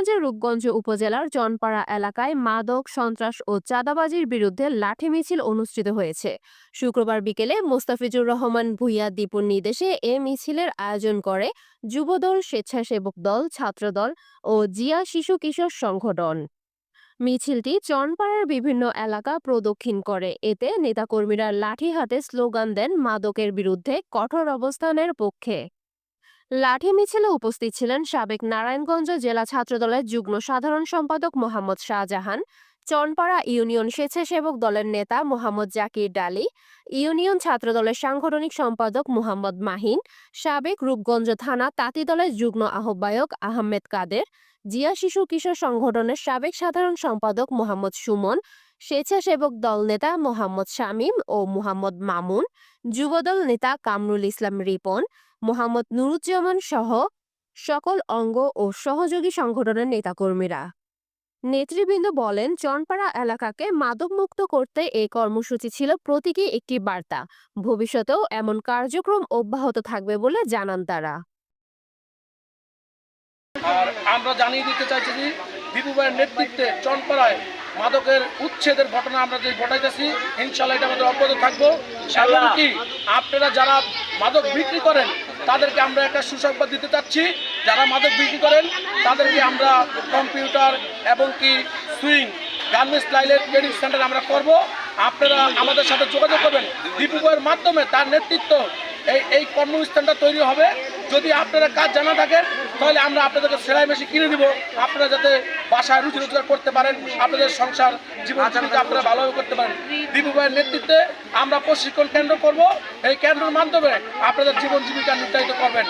নারায়ণগঞ্জের রূপগঞ্জ উপজেলার জনপাড়া এলাকায় মাদক, সন্ত্রাস ও চাঁদাবাজির বিরুদ্ধে লাঠি মিছিল অনুষ্ঠিত হয়েছে। শুক্রবার বিকেলে মোস্তাফিজুর রহমান ভূঁইয়া দীপুর নির্দেশে এ মিছিলের আয়োজন করে যুবদল, স্বেচ্ছাসেবক দল, ছাত্রদল ও জিয়া শিশু কিশোর সংগঠন। মিছিলটি চনপাড়ার বিভিন্ন এলাকা প্রদক্ষিণ করে। এতে নেতাকর্মীরা লাঠি হাতে স্লোগান দেন মাদকের বিরুদ্ধে কঠোর অবস্থানের পক্ষে। লাঠি মিছিলে উপস্থিত ছিলেন সাবেক নারায়ণগঞ্জ জেলা ছাত্রদলের যুগ্ম সাধারণ সম্পাদক মোহাম্মদ শাহজাহান, চনপাড়া ইউনিয়ন স্বেচ্ছাসেবক দলের নেতা মোহাম্মদ জাকির ডালি, ইউনিয়ন ছাত্রদলের সাংগঠনিক সম্পাদক মোহাম্মদ মাহিন, সাবেক রূপগঞ্জ থানা তাঁতি দলের যুগ্ম আহ্বায়ক আহমেদ কাদের, জিয়া শিশু কিশোর সংগঠনের সাবেক সাধারণ সম্পাদক মোহাম্মদ সুমন স্বেচ্ছাসেবক দল নেতা মোহাম্মদ শামীম ও মোহাম্মদ মামুন, যুবদল নেতা কামরুল ইসলাম রিপন, মোহাম্মদ নুরুজ্জামান সহ সকল অঙ্গ ও সহযোগী সংগঠনের নেতাকর্মীরা। নেতৃবৃন্দ বলেন, চনপাড়া এলাকাকে মাদকমুক্ত করতে এই কর্মসূচি ছিল প্রতীকী একটি বার্তা। ভবিষ্যতেও এমন কার্যক্রম অব্যাহত থাকবে বলে জানান তারা। আমরা জানিয়ে দিতে চাইছি যে দীপু ভাইয়ের নেতৃত্বে চনপাড়ায় মাদকের উচ্ছেদের ঘটনা আমরা যে ঘটাইতেছি ইনশাল্লাহ এটা আমাদের অব্যাহত থাকব। এবং কি, আপনারা যারা মাদক বিক্রি করেন, তাদেরকে আমরা একটা সুসংবাদ দিতে চাচ্ছি। যারা মাদক বিক্রি করেন, তাদেরকে আমরা কম্পিউটার এবং কি সুইং, গার্মেন্টস লাইনের ট্রেনিং সেন্টার আমরা করব। আপনারা আমাদের সাথে যোগাযোগ করবেন। দীপু ভাইয়ের মাধ্যমে তার নেতৃত্ব এই এই কর্মস্থানটা তৈরি হবে। যদি আপনারা কাজ জানা থাকেন তাহলে আমরা আপনাদেরকে সেলাই মেশিন কিনে দিব। আপনারা যাতে বাসায় রুজি রোজগার করতে পারেন আপনাদের সংসার জীবন জীবিকা আপনারা ভালোভাবে করতে পারেন। দীপু ভাইয়ের নেতৃত্বে আমরা প্রশিক্ষণ কেন্দ্র করব। এই কেন্দ্রের মাধ্যমে আপনাদের জীবন জীবিকা নির্ধারিত করবেন।